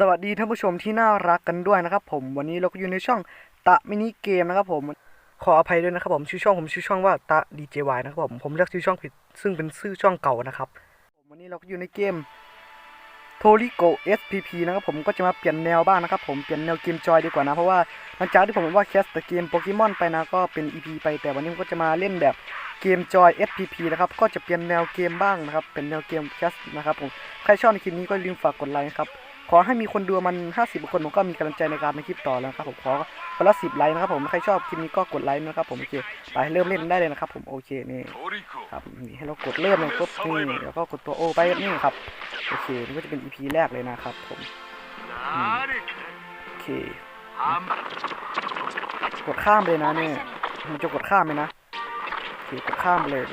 สวัสดีท่านผู้ชมที่น่ารักกันด้วยนะครับผมวันนี้เราก็อยู่ในช่องตะมินิเกมนะครับผมขออภัยด้วยนะครับผมชื่อช่องผมชื่อช่องว่าตะ DJY นะครับผมผมเลือกชื่อช่องผิดซึ่งเป็นชื่อช่องเก่านะครับวันนี้เราก็อยู่ในเกม t o r i g o SPP นะครับผมก็จะมาเปลี่ยนแนวบ้างนะครับผมเปลี่ยนแนวเกมจอยดีกว่านะเพราะว่าหลังจากที่ผมว่าแคสต์เกมโปเกมอนไปนะก็เป็น EP ไปแต่วันนี้ผมก็จะมาเล่นแบบเกมจอย SPP นะครับก็จะเปลี่ยนแนวเกมบ้างนะครับเป็นแนวเกมแคสต์นะครับผมใครชอบในคลิปนี้ก็ลืมฝากกดไลค์ครับ ขอให้มีคนดูมัน 50 คนผมก็มีกำลังใจในการทำคลิปต่อแล้วครับผมขอคละสิบไลค์นะครับผมใครชอบคลิปนี้ก็กดไลค์นะครับผมโอเคไปเริ่มเล่นได้เลยนะครับผมโอเคนี่ครับนี่ให้เรากดเริ่มเลยปุ๊บนี่แล้วก็กดตัวโอไปนี่ครับโอเคนี่ก็จะเป็น EP แรกเลยนะครับผมโอเคกดข้ามเลยนะเนี่ยมันจะกดข้ามไหมนะโอเคกดข้ามเลย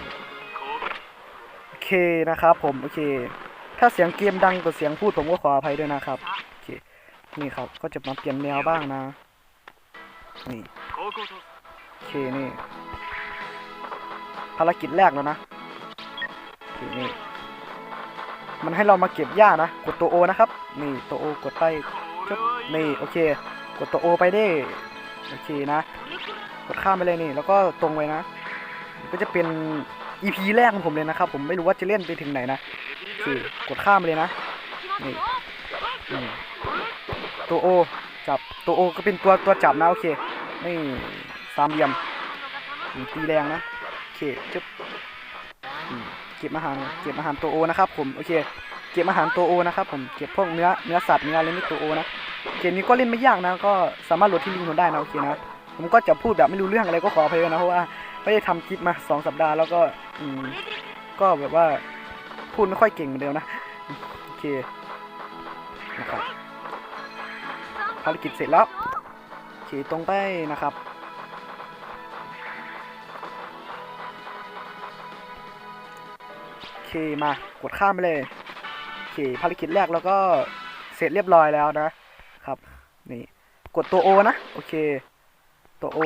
โอเคนะครับผมโอเค ถ้าเสียงเกมดังกว่าเสียงพูดผมก็ขออภัยด้วยนะครับโอเคนี่ครับก็จะมาเปลี่ยนแนวบ้างนะ นี่โอเคนี่ ภารกิจแรกแล้วนะโอเคนี่มันให้เรามาเก็บหญ้านะ กดตัวโอนะครับ นี่ตัวโอกดไปจุดนี่โอเค กดตัวโอไปได้โอเคนะ กดข้ามไปเลยนี่ แล้วก็ตรงไปนะ ก็จะเป็น EP แรกของผมเลยนะครับ ผมไม่รู้ว่าจะเล่นไปถึงไหนนะ โอกดข้ามไปเลยนะนี่ตัวโอจับตัวโอก็เป็นตัวตัวจับนะโอเคนี่สามเหลี่ยมตีแรงนะโอเคจึ๊บเก็บอาหารเก็บอาหารตัวโอนะครับผมโอเคเก็บอาหารตัวโอนะครับผมเก็บพวกเนื้อเนื้อสัตว์เนื้ออะไรนี่ตัวโอนะเกมนี้ก็เล่นไม่ยากนะ ก็สามารถโหลดที่ลิงก์ผมได้นะโอเคนะผมก็จะพูดแบบไม่รู้เรื่องอะไรก็ขออภัยนะเพราะว่าไม่ได้ทำคลิปมาสองสัปดาห์แล้วก็อืมก็แบบว่า พูดไม่ค่อยเก่งเหมือนเดิมนะ โอเคนะครับภารกิจเสร็จแล้วขี่ตรงไปนะครับโอเคมากดข้ามไปเลยโอเคภารกิจแรกแล้วก็เสร็จเรียบร้อยแล้วนะครับนี่กดตัวโอนะโอเคตัวโอ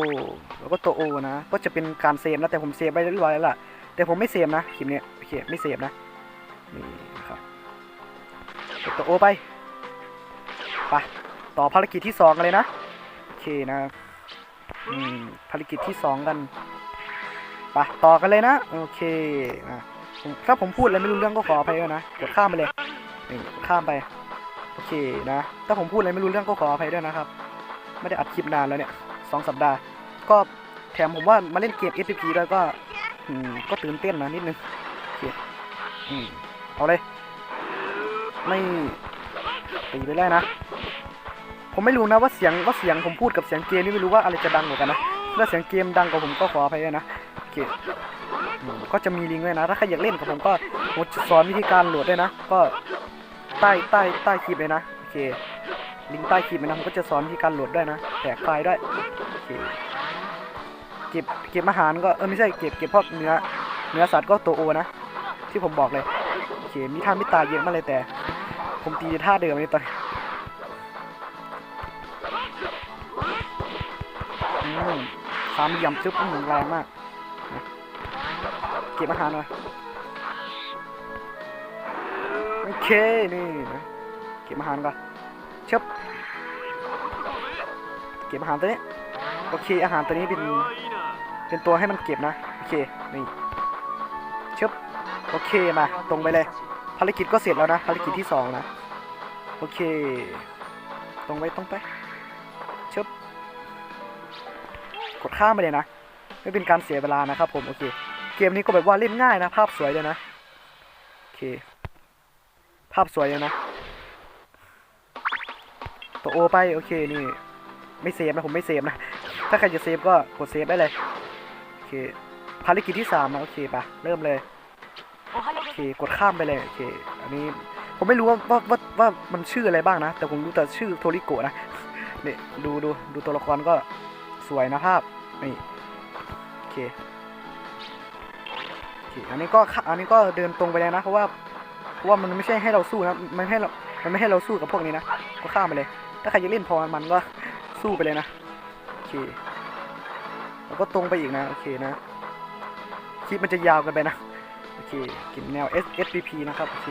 แล้วก็ตัวโอนะ ก็จะเป็นการเซฟนะแต่ผมเซฟไปเรียบร้อยแล้วล่ะแต่ผมไม่เซฟนะคลิปเนี้ยโอเคไม่เซฟนะ นี่ครับตัวโอไปไปต่อภารกิจที่สองกันเลยนะ โอเคนะอืมภารกิจที่สองกันไปต่อกันเลยนะ โอเคนะถ้าผมพูดอะไรไม่รู้เรื่องก็ขออภัยด้วยนะกดข้ามไปเลยนี่ข้ามไป โอเคนะ ถ้าผมพูดอะไรไม่รู้เรื่องก็ขออภัยด้วยนะครับ ไม่ได้อัดคลิปนานแล้วเนี่ยสองสัปดาห์ ก็แถมผมว่ามาเล่นเกม SPP ด้วยก็ อืม ก็ตื่นเต้นนะนิดนึงโอเคอืม เอาเลย ไม่ตีไปเลยนะ ผมไม่รู้นะว่าเสียงว่าเสียงผมพูดกับเสียงเกมนี่ไม่รู้ว่าอะไรจะดังกว่ากันนะ ถ้าเสียงเกมดังกว่าผมก็ขออภัยด้วยนะโอเคอืมก็จะมีลิงก์ไว้นะ ถ้าใครอยากเล่นกับผมก็ผมจะสอนวิธีการโหลดด้วยนะ ก็ใต้ใต้ใต้คลิปเลยนะ โอเค ลิงก์ใต้คลิปเลยนะ ผมก็จะสอนวิธีการโหลดด้วยนะ แตกไฟล์ด้วยโอเคเก็บเก็บอาหารก็เออไม่ใช่เก็บเก็บพวกเนื้อเนื้อสัตว์ก็ตัวโอนะ ที่ผมบอกเลย มีท่าไม่ตายเยอะมากเลยแต่ ผมตีท่าเดิมเลยตอนสามย่ยมซึบหมุนแรงมาก เก็บอาหารหน่อยโอเค นี่เก็บอาหารก่อนชึบเก็บอาหารตัวนี้โอเค อาหารตัวนี้เป็นเป็นตัวให้มันเก็บนะ โอเค นี่ชึบ โอเคมา ตรงไปเลย ภารกิจก็เสร็จแล้วนะ ภารกิจที่สองนะ โอเค ตรงไปตรงไปเชิบกดข้ามไปเลยนะ ไม่เป็นการเสียเวลานะครับผม โอเค เกมนี้ก็แบบว่าเล่นง่ายนะ ภาพสวยเลยนะ โอเค ภาพสวยเลยนะ ตัวโอไปโอเคนี่ ไม่เซฟนะผมไม่เซฟนะ ถ้าใครจะเซฟก็กดเซฟได้เลย โอเค ภารกิจที่สามนะโอเคปะเริ่มเลย โอเคกดข้ามไปเลยโอเคอันนี้ผมไม่รู้ว่าว่าว่าว่ามันชื่ออะไรบ้างนะ แต่ผมรู้แต่ชื่อโทริโกะนะนี่ดูดูดูตัวละครก็สวยนะภาพนี่โอเคโอเคอันนี้ก็อันนี้ก็เดินตรงไปเลยนะเพราะว่าเพราะว่ามันไม่ใช่ให้เราสู้นะมันไม่ให้เรามันไม่ให้เราสู้กับพวกนี้นะก็ข้ามไปเลย ถ้าใครจะเล่นพอมันก็สู้ไปเลยนะโอเคแล้วก็ตรงไปอีกนะโอเคนะคลิปมันจะยาวกันไปนะ โอเคเก็บแนว S S P P นะครับโอเค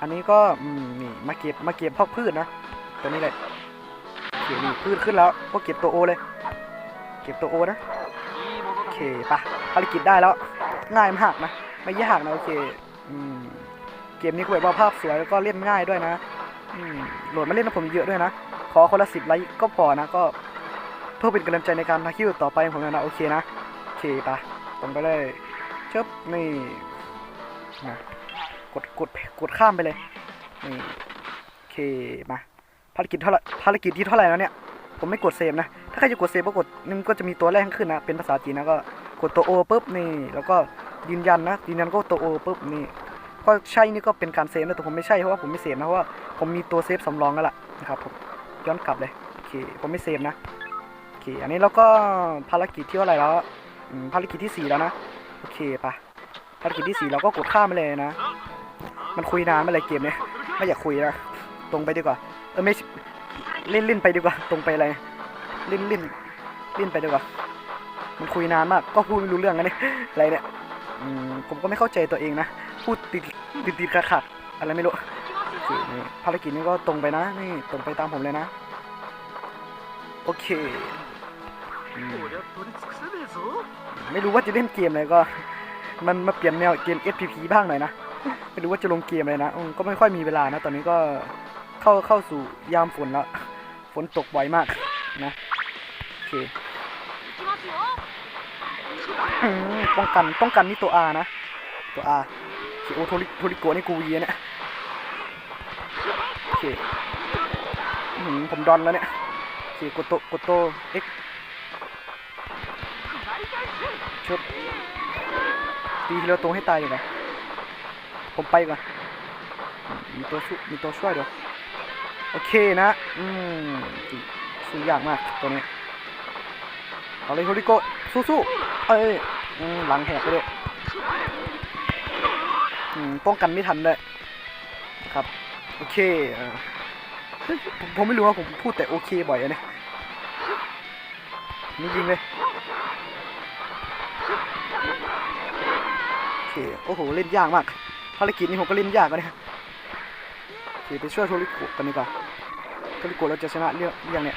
อันนี้ก็นี่มาเก็บมาเก็บพวกพืชนะตัวนี้เลยโอเคนี่ขึ้นขึ้นแล้วก็เก็บตัวโอเลย เก็บตัวโอนะโอเคปะภารกิจได้แล้วง่ายมากนะไม่ยากนะโอเคอืมเกมนี้ก็แบบว่าภาพสวยแล้วก็เล่นง่ายด้วยนะอืมโหลดมาเล่นกับผมเยอะด้วยนะขอคนละสิบไลค์ก็พอนะก็เพื่อเป็นกำลังใจในการทำคลิปต่อไปของผมนะโอเคนะโอเคปะตรงไปเลยเชิบนี่ นะกดกดกดข้ามไปเลยนี่โอเคมาภารกิจเท่าไหร่ภารกิจที่เท่าไหร่แล้วเนี่ยผมไม่กดเซฟนะ ถ้าใครจะกดเซฟก็กดนึงก็จะมีตัวแรกขึ้นนะ เป็นภาษาจีนนะก็กดตัวโอปุ๊บนี่ แล้วก็ยืนยันนะ ยืนยันก็ตัวโอปุ๊บนี่ ก็ใช่นี่ก็เป็นการเซฟนะ แต่ผมไม่ใช่เพราะว่าผมไม่เซฟนะ เพราะว่าผมมีตัวเซฟสำรองแล้วล่ะนะครับผมย้อนกลับเลย โอเค ผมไม่เซฟนะ โอเค อันนี้เราก็ภารกิจที่เท่าไหร่แล้ว ภารกิจที่สี่แล้วนะ โอเคปะ ภารกิจที่สี่เราก็กดข้ามไปเลยนะ มันคุยนานมาเลยเกมเนี้ยไม่อยากคุยนะตรงไปดีกว่า เออไม่เล่นเล่นไปดีกว่า ตรงไปอะไรเล่นเล่นเล่นไปดีกว่า มันคุยนานมาก ก็พูดไม่รู้เรื่องกันเยอะไรเนี่ยอืมผมก็ไม่เข้าใจตัวเองนะ พูดติดติดติดขาขาดอะไรไม่รู้ภารกิจนี้ก็ตรงไปนะ นี่ตรงไปตามผมเลยนะ โอเค ไม่รู้ว่าจะเล่นเกมอะไรก็ มันมาเปลี่ยนแนวเกม SPP บ้างหน่อยนะ ไม่รู้ว่าจะลงเกมอะไรนะก็ไม่ค่อยมีเวลานะ ตอนนี้ก็เข้าเข้าสู่ยามฝนแล้ว ฝนตกบ่อยมากนะ โอเคป้องกันป้องกันนี่ตัว R นะ ตัว R โอเคโทริโทริโกนี่กูวีเนี่ยโอเคผมดอนแล้วเนี่ยโอเคกดโตกดโต X ชุด ตีทีละตัวให้ตายอยู่นะผมไปก่อนมีตัวช่วยมีตัวช่วยเดี๋ยวโอเคนะอืมสู้ยากมากตัวนี้เอาเลยโฮริโกะสู้ๆเอ้ยอืมหลังแหกไปเลยอืมป้องกันไม่ทันเลยครับโอเคอ่าผมผมไม่รู้ว่าผมพูดแต่โอเคบ่อยอะนี่ยนี่ยิงเลย เคโอ้โหเล่นยากมากภารกิจนี้ผมก็เล่นยากกว่าเนี่ยโอเคไปช่วยโทริโกะกันดีกว่าโทริโกะเราจะชนะเรื่องเรื่องเนี่ย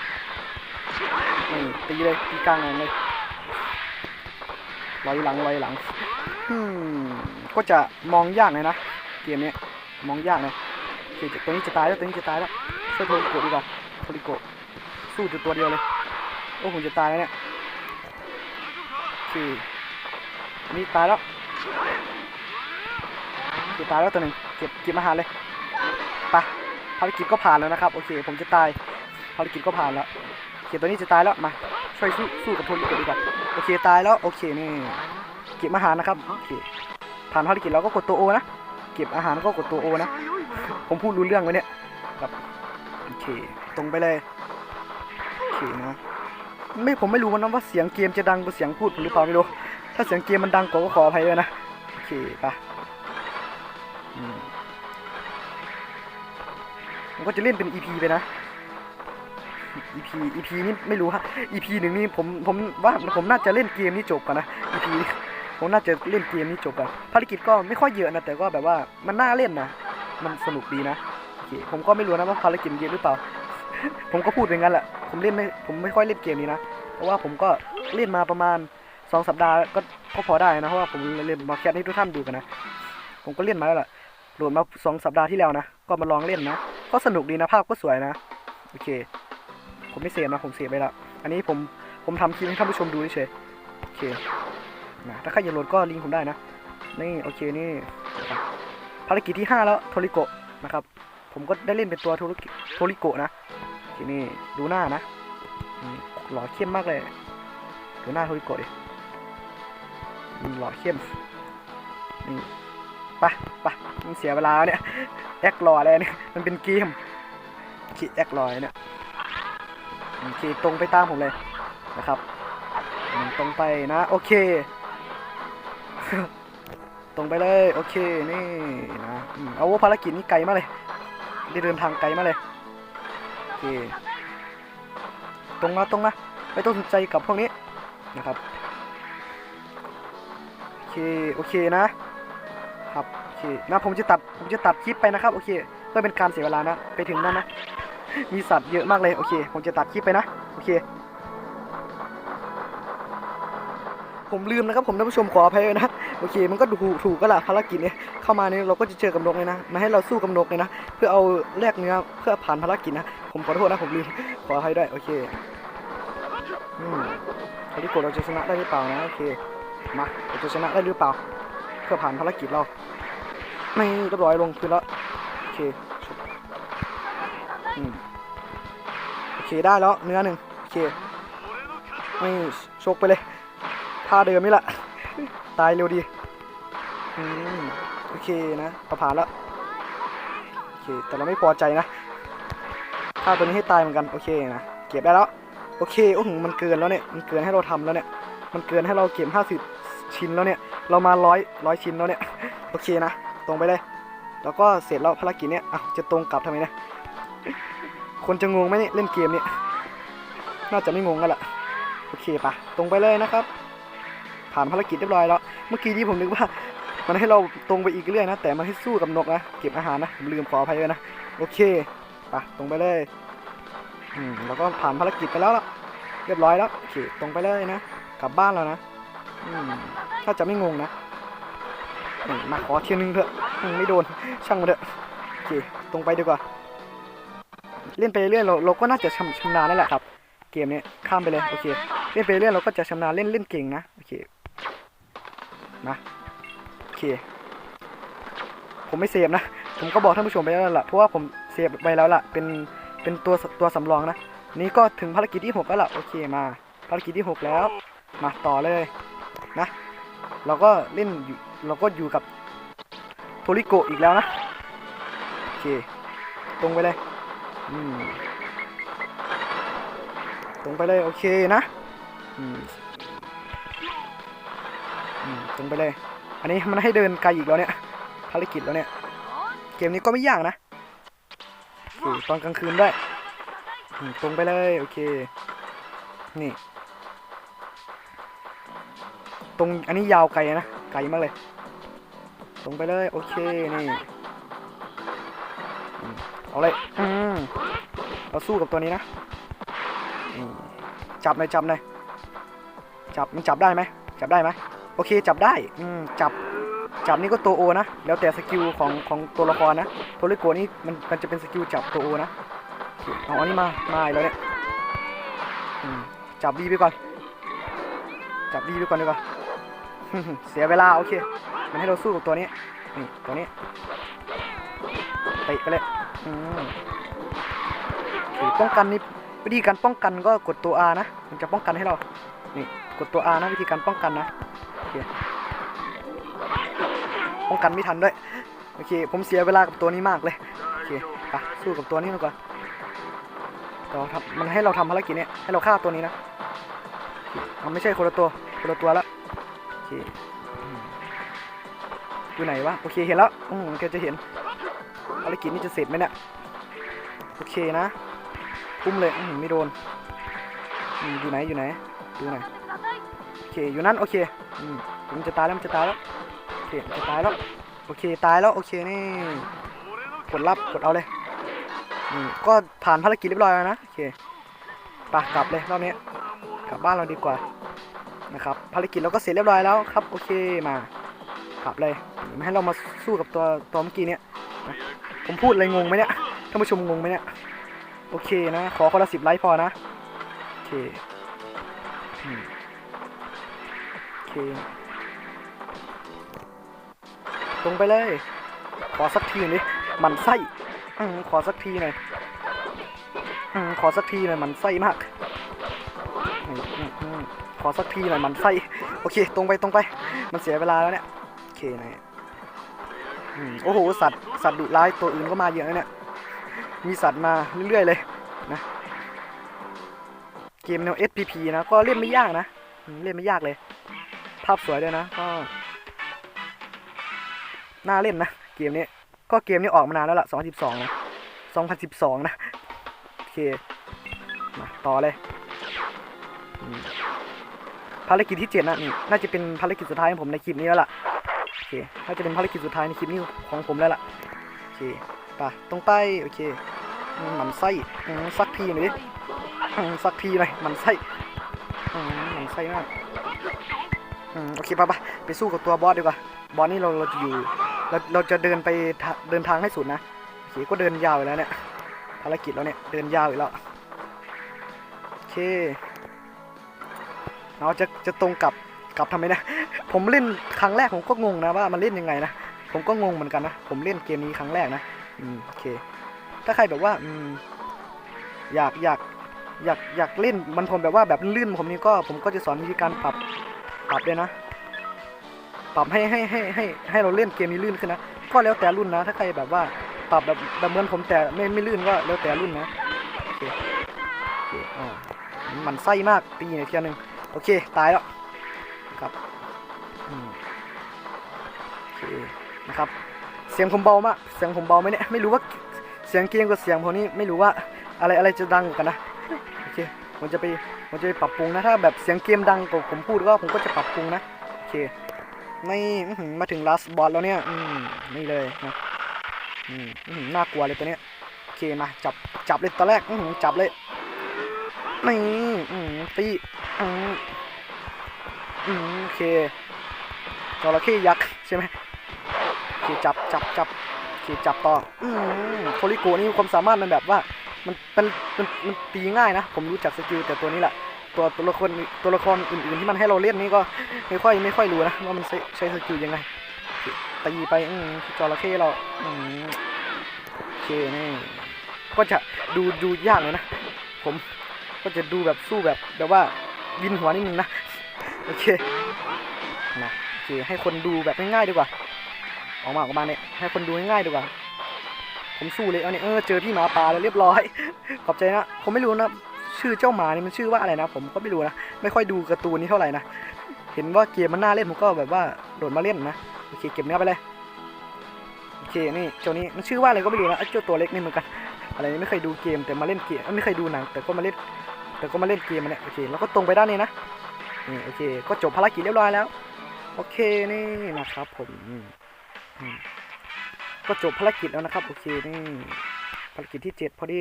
นี่ตีเลยตีกลางงเลยลอยหลังลอยหลังอืมก็จะมองยากเลยนะเกมเนี้ยมองยากเลยโอเคตัวนี้จะตายแล้วตัวนี้จะตายแล้วช่วยโทริโกะดีกว่าโทริโกะสู้จุดตัวเดียวเลยโอ้ผมจะตายแล้วเนี่ยโอเคนี่ตายแล้ว ตายแล้วตัวหนึ่งเก็บเก็บอาหารเลยไปภารกิจก็ผ่านแล้วนะครับ โอเค ผมจะตายภารกิจก็ผ่านแล้วเก็บตัวนี้จะตายแล้วมาช่วยสู้สู้กับโทนดีกว่าโอเคตายแล้วโอเคนี่เก็บอาหารนะครับโอเคผ่านภารกิจเราก็กดตัวโอนะเก็บอาหารก็กดตัวโอนะผมพูดรู้เรื่องไหมเนี่ยครับโอเคตรงไปเลยโอเคนะไม่ผมไม่รู้นะว่าเสียงเกมจะดังกว่าเสียงพูดผมหรือเปล่าไม่รู้ถ้าเสียงเกมมันดังกว่าก็ขออภัยด้วยนะโอเคไป ผมก็จะเล่นเป็น EP ไปนะ EP EP นี่ไม่รู้ฮะ EP หนึ่งนี่ผมผมว่าผมน่าจะเล่นเกมนี้จบก่อนนะ EP ผมน่าจะเล่นเกมนี้จบก่อนภารกิจก็ไม่ค่อยเยอะนะแต่ก็แบบว่ามันน่าเล่นนะ มันสนุกดีนะโอเคผมก็ไม่รู้นะว่าภารกิจเยอะหรือเปล่า ผมก็พูดเป็นงั้นแหละ ผมเล่นไม่ผมไม่ค่อยเล่นเกมนี้นะ เพราะว่าผมก็เล่นมาประมาณสองสัปดาห์ก็ก็พอได้นะเพราะว่าผมเล่นมาแคสให้ทุกท่านดูกันนะ ผมก็เล่นมาแล้วล่ะ โหลดมาสองสัปดาห์ที่แล้วนะ ก็มาลองเล่นนะ ก็สนุกดีนะภาพก็สวยนะ โอเค ผมไม่เสียนะ ผมเสียไปแล้วอันนี้ผมผมทำคลิปให้ท่านผู้ชมดูเฉยโอเคนะถ้าใครอยากโหลดก็ลิงก์ผมได้นะ นี่โอเคนี่ภารกิจที่ 5 แล้วโทริโกะนะครับ ผมก็ได้เล่นเป็นตัวโทริโกะนะโอเคนี่ดูหน้านะหล่อเข้มมากเลย ดูหน้าโทริโกะดิหล่อเข้มนี่ปไป มันเสียเวลาเนี่ยแอครออะไรเนี่ยมันเป็นเกมคิดแอครอยเนี่ยโอเคตรงไปตามผมเลยนะครับตรงไปนะโอเค ตรงไปเลยโอเคนี่นะอืมเอาว่าภารกิจนี้ไกลมากเลยได้เดินทางไกลมากเลยโอเคตรงมาตรงมาไม่ต้องสนใจกับพวกนี้นะครับโอเคโอเคนะ เคนะผมจะตัดผมจะตัดคลิปไปนะครับโอเค เพื่อเป็นการเสียเวลานะ ไปถึงนั่นนะ มีสัตว์เยอะมากเลยโอเค ผมจะตัดคลิปไปนะโอเค ผมลืมนะครับผมท่านผู้ชมขออภัยด้วยนะโอเค มันก็ถูกถูกก็ละภารกิจเนี่ยเข้ามาเนี่ยเราก็จะเจอกับนกเลยนะมาให้เราสู้กับนกเลยนะเพื่อเอาแลกเนื้อเพื่อผ่านภารกิจนะผมขอโทษนะผมลืมขออภัยด้วยโอเคอืมคาริโกะเราจะชนะได้หรือเปล่านะโอเคมาเราจะชนะได้หรือเปล่าเพื่อผ่านภารกิจเรา ไม่เรียบร้อยลงพื้นแล้วโอเคอืมโอเคได้แล้วเนื้อหนึ่งโอเคไม่ชกไปเลยท่าเดิมนี่แหละตายเร็วดีอืมโอเคนะเราผ่านแล้วโอเคแต่เราไม่พอใจนะฆ่าตัวนี้ให้ตายเหมือนกันโอเคนะเก็บได้แล้วโอเคโอ้โหมันเกินแล้วเนี่ยมันเกินให้เราทำแล้วเนี่ยมันเกินให้เราเก็บ50 ชิ้นแล้วเนี่ยเรามาร้อยร้อยชิ้นแล้วเนี่ยโอเคนะ ตรงไปเลย แล้วก็เสร็จแล้วภารกิจเนี่ยอะจะตรงกลับทำไมเนี่ยคนจะงงไหมเนี่ยเล่นเกมเนี่ยน่าจะไม่งงกันละโอเคปะตรงไปเลยนะครับ ผ่านภารกิจเรียบร้อยแล้ว เมื่อกี้นี้ผมนึกว่า มันให้เราตรงไปอีกเรื่อยนะ แต่มันให้สู้กับนกนะเก็บอาหารนะผมลืมขออภัยด้วยนะโอเคปะตรงไปเลยอืมแล้วก็ผ่านภารกิจไปแล้วละเรียบร้อยแล้วโอเคตรงไปเลยนะกลับบ้านแล้วนะอืมถ้าจะไม่งงนะ มมาขอเทียนหนึงเถอะอืมไม่โดนช่างมาเถอะโอเคตรงไปดีกว่า เล่นไปเรื่อยเราเราก็น่าจะชำชำนาญนั่นแหละครับ เกมเนี้ยข้ามไปเลยโอเคเล่นไปเรื่อยเราก็จะชำนาญเล่นเล่นเก่งนะโอเคนะโอเค ผมไม่เซฟนะผมก็บอกท่านผู้ชมไปแล้วล่ะเพราะว่าผมเซฟไปแล้วล่ะเป็นเป็นตัวตัวสำรองนะนี่ก็ถึงภารกิจที่หกแล้วล่ะโอเคมาภารกิจที่หกแล้ว มาต่อเลยนะ เราก็เล่นอยู่ เราก็อยู่กับโทริโกอีกแล้วนะ โอเค ตรงไปเลย อืม ตรงไปเลย โอเคนะ อืมตรงไปเลย อันนี้มันให้เดินไกลอีกแล้วเนี่ย ภารกิจแล้วเนี่ย เกมนี้ก็ไม่ยากนะตอนกลางคืนด้วยตรงไปเลย โอเค นี่ ตรงอันนี้ยาวไกลนะ ไกลมากเลย ตรงไปเลย โอเค นี่ เอาเลยอืมเราสู้กับตัวนี้นะ จับหน่อยจับหน่อยจับมันจับได้ไหม จับได้ไหมโอเค จับได้ อืม จับ จับนี่ก็ตัวโอนะ แล้วแต่สกิลของของตัวละครนะโทริโกนี่มันมันจะเป็นสกิลจับตัวโอนะ เอาอันนี้มา มาอีกแล้วเนี่ยจับบีไปก่อน จับบีไปก่อนดีกว่า เสียเวลา โอเค มันให้เราสู้กับตัวนี้นี่ตัวนี้เตะไปเลยอืมป้องกันนี่วิธีการป้องกันก็กดตัว R นะ มันจะป้องกันให้เรา นี่กดตัว R นะวิธีการป้องกันนะโอเคป้องกันไม่ทันด้วยโอเค ผมเสียเวลากับตัวนี้มากเลยโอเคไปสู้กับตัวนี้ดีกว่าเราทำมันให้เราทำภารกิจเนี้ยให้เราฆ่าตัวนี้นะมันไม่ใช่คนละตัวคนละตัวแล้วโอเค อยู่ไหนวะ โอเคเห็นแล้ว อืมแกจะเห็นภารกิจนี้จะเสร็จไหมเนี่ย โอเคนะปุ้มเลยอืมไม่โดนอยู่ไหนอยู่ไหนดูหน่อยโอเคอยู่นั่นโอเคอืมผมจะตายแล้วมันจะตายแล้วโอเคจะตายแล้วโอเคตายแล้วโอเคนี่กดรับกดเอาเลยอืมก็ผ่านภารกิจเรียบร้อยแล้วนะโอเคไปกลับเลยรอบนี้กลับบ้านเราดีกว่านะครับภารกิจเราก็เสร็จเรียบร้อยแล้วครับ โอเคมากลับเลย ให้เรามาสู้กับตัวตัวเมื่อกี้เนี่ยผมพูดอะไรงงไหมเนี่ยท่านผู้ชมงงไหมเนี่ยโอเคนะ ขอคนละสิบไลค์พอนะโอเคโอเคตรงไปเลย ขอสักทีหน่อยดิมันไส้ขอสักทีหน่อยขอสักทีหน่อยมันไส้มากขอสักทีหน่อยมันไส้โอเค ตรงไปตรงไป มันเสียเวลาแล้วเนี่ยโอเคนะ โอ้โห สัตว์สัตว์ดุร้ายตัวอื่นก็มาเยอะเนี่ย มีสัตว์มาเรื่อยๆเลยนะเกมแนว SPP นะ ก็เล่นไม่ยากนะ เล่นไม่ยากเลย ภาพสวยด้วยนะ ก็ น่าเล่นนะ เกมนี้ ก็เกมนี้ออกมานานแล้วล่ะ 2012 นะ 2012 นะ โอเค มาต่อเลย ภารกิจที่ 7 นะนี่น่าจะเป็นภารกิจสุดท้ายของผมในคลิปนี้แล้วล่ะ เคน่าจะเป็นภารกิจสุดท้ายในคลิปนี้ของผมแล้วล่ะโอเคไปตรงไปโอเคมหมันไส้สักทีหน่อยดิสักทีหน่อยหมันไส้มหมันไส้มากโอเคป่ะปะไปสู้กับตัวบอสดีกว่าบอสนี่เราเราจะอยู่เราเราจะเดินไปเดินทางให้สุดนะโอเคก็เดินยาวอยู่แล้วเนี่ยภารกิจเราเนี่ยเดินยาวอยู่แล้วโอเคเราจะจะตรงกับ กลับทำไมนะ ผมเล่นครั้งแรกผมก็งงนะว่ามันเล่นยังไงนะ ผมก็งงเหมือนกันนะ ผมเล่นเกมนี้ครั้งแรกนะ อืมโอเค ถ้าใครแบบว่าอืมอยากอยากอยากอยากเล่นมันผมแบบว่าแบบลื่นผมนี่ก็ผมก็จะสอนวิธีการปรับปรับเลยนะ ปรับให้ให้ให้ให้ให้เราเล่นเกมนี้ลื่นขึ้นนะ ก็แล้วแต่รุ่นนะ ถ้าใครแบบว่าปรับแบบแบบเหมือนผมแต่ไม่ไม่ลื่นก็แล้วแต่รุ่นนะโอเคโอเคอ่ามันไส้มากตีหน่อยเทียนึงโอเค ตายแล้ว โอเคนะครับ เสียงผมเบามาก เสียงผมเบาไหมเนี่ย ไม่รู้ว่าเสียงเกมกับเสียงผมนี่ไม่รู้ว่าอะไรอะไรจะดังกว่ากันนะ โอเค ผมจะไป ผมจะไปปรับปรุงนะ ถ้าแบบเสียงเกมดังกว่าผมพูดก็ผมก็จะปรับปรุงนะ โอเค ไม่มาถึง last boss แล้วเนี่ย อืมนี่เลยนะ อืมน่ากลัวเลยตัวเนี้ย โอเคมาจับ จับเลยตอนแรก อือหือจับเลยนี่อืมตีอืมอืมโอเค จระเข้ยักษ์ใช่ไหมโอเคจับจับจับโอเคจับต่ออืมโทริโกนี่ความสามารถมันแบบว่ามันเป็นมันมันตีง่ายนะ ผมรู้จักสกิลแต่ตัวนี้แหละตัวตัวละครตัวละครอื่นๆที่มันให้เราเล่นนี่ก็ไม่ค่อยไม่ค่อยรู้นะว่ามันใช้ใช้สกิลยังไงตีไปอืมจระเข้เราอืมโอเคนี่ก็จะดูดูยากเลยนะ ผมก็จะดูแบบสู้แบบแบบว่าวินหัวนิดนึงนะ โอเคนะ โอเคให้คนดูแบบง่ายๆดีกว่า ออกมาออกมาเนี่ยให้คนดูง่ายๆดีกว่า ผมสู้เลยเอาเนี่ยเออเจอพี่หมาป่าแล้วเรียบร้อย ขอบใจนะ ผมไม่รู้นะ ชื่อเจ้าหมานี่มันชื่อว่าอะไรนะ ผมก็ไม่รู้นะ ไม่ค่อยดูการ์ตูนนี้เท่าไหร่นะ เห็นว่าเกมมันน่าเล่นผมก็แบบว่าโดดมาเล่นนะ โอเคเก็บเนื้อไปเลย โอเคนี่เจ้านี้มันชื่อว่าอะไรก็ไม่รู้นะไอ้เจ้าตัวเล็กนี่เหมือนกัน อะไรนี่ไม่เคยดูเกมแต่มาเล่นเกมไม่เคยดูหนังแต่ก็มาเล่นแต่ก็มาเล่นเกมมันเนี่ยโอเคแล้วก็ตรงไปด้านนี้นะนี่โอเค ก็จบภารกิจเรียบร้อยแล้ว โอเคนี่นะครับผมก็จบภารกิจแล้วนะครับ โอเคนี่ภารกิจที่เจ็ดพอดี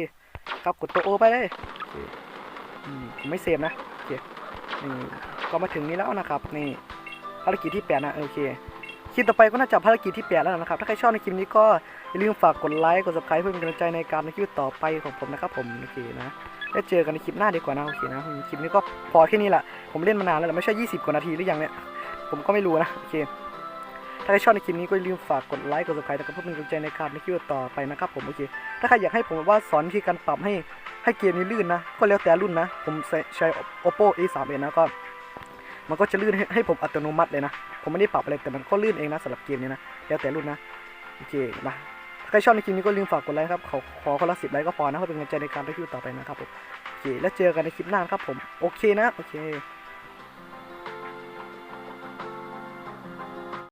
ครับกดตัวโอไปเลยผมไม่เซฟนะโอเคนี่ก็มาถึงนี้แล้วนะครับ นี่ภารกิจที่แปดนะโอเคคลิปต่อไปก็น่าจะภารกิจที่แปดแล้วนะครับ ถ้าใครชอบในคลิปนี้ก็อย่าลืมฝากกดไลค์ กด subscribe เพื่อเป็นกำลังใจในการในคลิปต่อไปของผมนะครับผมโอเคนะแล้วเจอกันในคลิปหน้าดีกว่านะโอเคนะคลิปนี้ก็พอแค่นี้แหละผมเล่นมานานแล้วไม่ใช่ 20 กว่านาทีหรือยังเนี่ย ผมก็ไม่รู้นะ โอเค ถ้าใครชอบในคลิปนี้ก็อย่าลืมฝากกดไลค์ กด subscribe นะครับเพื่อเป็นกำลังใจในการในคลิปต่อไปนะครับผม โอเค ถ้าใครอยากให้ผมว่าสอนวิธีการปรับให้ให้เกมนี้ลื่นนะ ก็แล้วแต่รุ่นนะ ผมใช้ oppo a 3 n นะก็ มันก็จะลื่นให้ผมอัตโนมัติเลยนะ ผมไม่ได้ปรับอะไรแต่มันก็ลื่นเองนะสำหรับเกมนี้นะ แล้วแต่รุ่นนะ โอเคมาถ้าใครชอบในคลิปนี้ก็อย่าลืมฝากกดไลค์ครับ ขอขอคนละสิบไลค์ก็พอนะเพื่อเป็นกำลังใจในการได้คลิปต่อไปนะครับผมโอเค แล้วเจอกันในคลิปหน้าครับผม โอเคนะ โอเค